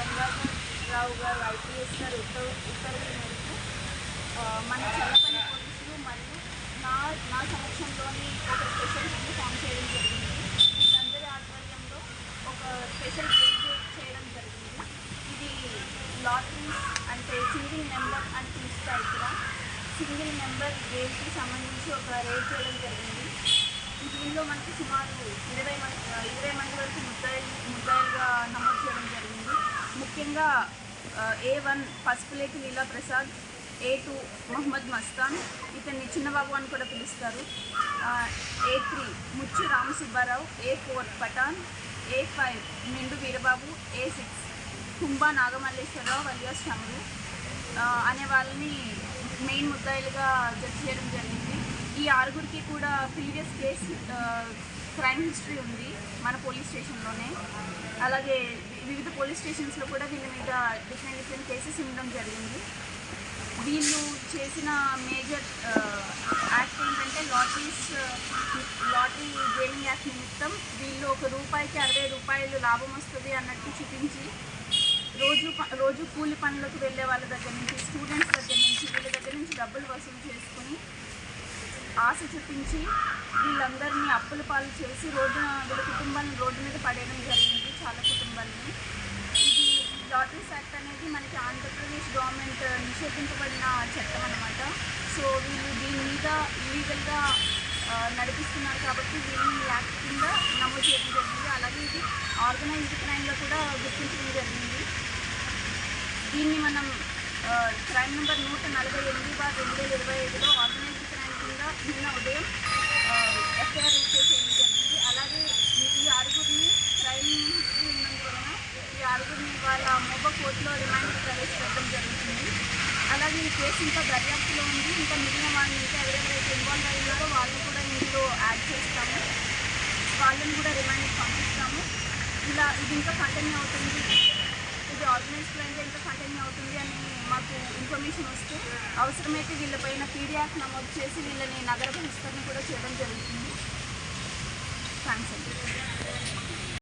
రావు గారు ఐపీఎస్ గారు ఉత్తర్వు ఉత్తర్వుల మేరకు మన చల్లపల్లి పోలీసులు మరియు నా నా సమక్షంలోని ఒక స్పెషల్ టీమ్ ఫామ్ చేయడం జరిగింది. వీళ్ళందరి ఆధ్వర్యంలో ఒక స్పెషల్ రేజ్ చేయడం జరిగింది. ఇది లాటరీస్ అంటే సింగిల్ నెంబర్ అని పిలుస్తారు ఇక్కడ. సింగిల్ నెంబర్ గేమ్కి సంబంధించి ఒక రేట్ చేయడం జరిగింది. దీనిలో మనకి సుమారు ఇరవై మంది ఇరవై మంది వరకు ముద్దాయిలు ముద్దాయిలుగా నమోదు చేయడం జరిగింది ముఖ్యంగా A one Pasupuleti Leela Prasad A two Mohammed Mastan ఇతన్ని చిన్నబాబు అని కూడా పిలుస్తారు. A three Muchu Ramasubbarao A four Pathan A five Nindu Veerababu A six Kumbha Nagamalleswararao alias చమురు అనే వాళ్ళని మెయిన్ ముద్దాయిలుగా జడ్జ్ చేయడం జరిగింది. ఈ ఆరుగురికి కూడా ప్రీవియస్ కేసు క్రైమ్ హిస్టరీ ఉంది మన పోలీస్ స్టేషన్లోనే. అలాగే వివిధ పోలీస్ స్టేషన్స్లో కూడా వీళ్ళ మీద డిఫరెంట్ డిఫరెంట్ కేసెస్ ఉండడం జరిగింది. వీళ్ళు చేసిన మేజర్ యాక్ట్ ఏంటంటే లాటరీస్ లాటరీ గేమింగ్ యాక్ట్ నిమిత్తం వీళ్ళు ఒక రూపాయికి అరవై రూపాయలు లాభం వస్తుంది అన్నట్టు చూపించి రోజు ప- రోజు కూలి పనులకు వెళ్ళే వాళ్ళ దగ్గర నుంచి స్టూడెంట్స్ దగ్గర నుంచి వీళ్ళ దగ్గర నుంచి డబ్బులు వసూలు చేసుకుని ఆశ చూపించి వీళ్ళందరినీ అప్పుల పాలు చేసి రోడ్డు వీళ్ళ కుటుంబాలను రోడ్డు మీద పడేయడం జరిగింది చాలా కుటుంబాలని ఇది లాటరీస్ యాక్ట్ అనేది మనకి ఆంధ్రప్రదేశ్ గవర్నమెంట్ నిషేధించబడిన చట్టం అనమాట సో వీళ్ళు దీని మీద ఇల్లీగల్గా నడిపిస్తున్నారు కాబట్టి దీన్ని యాక్ట్ కింద నమోదు చేయడం జరిగింది. అలాగే ఇది ఆర్గనైజ్డ్ క్రైమ్గా కూడా గుర్తించడం జరిగింది. దీన్ని మనం క్రైమ్ నెంబర్ నూట నలభై ఎనిమిది బార్ రెండు వేల ఇరవై ఐదులో ఆర్గనైజ్ కూడా నిన్న ఉదయం ఎఫ్ఐఆర్ రిజిస్టర్ చేయడం జరిగింది. అలాగే ఈ- ఆరుగురిని క్రైమ్ ఉన్నందువలన ఈ ఆరుగురిని వాళ్ళ మొబ కోర్టులో రిమాండ్ ప్రవేశపెట్టడం జరుగుతుంది. అలాగే ఈ కేసు ఇంకా దర్యాప్తులో ఉంది. ఇంకా మిగిలిన వాళ్ళని ఇంకా ఎవరెవరైతే ఇన్వాల్వ్ అయ్యారో వాళ్ళని కూడా ఇందులో యాడ్ చేస్తాము. వాళ్ళని కూడా రిమాండ్కి పంపిస్తాము. ఇలా ఇది ఇంకా కంటిన్యూ అవుతుంది. ఇది ఆర్గనైజ్ క్రైమ్గా ఇంకా కంటిన్యూ అవుతుంది అని మా ఇన్ఫర్మేషన్ వస్తే అవసరమైతే వీళ్ళపైన పీడియాక్ నమోదు చేసి వీళ్ళని నగర బహిష్కరణ కూడా చేయడం జరుగుతుంది. థ్యాంక్స్ అండి.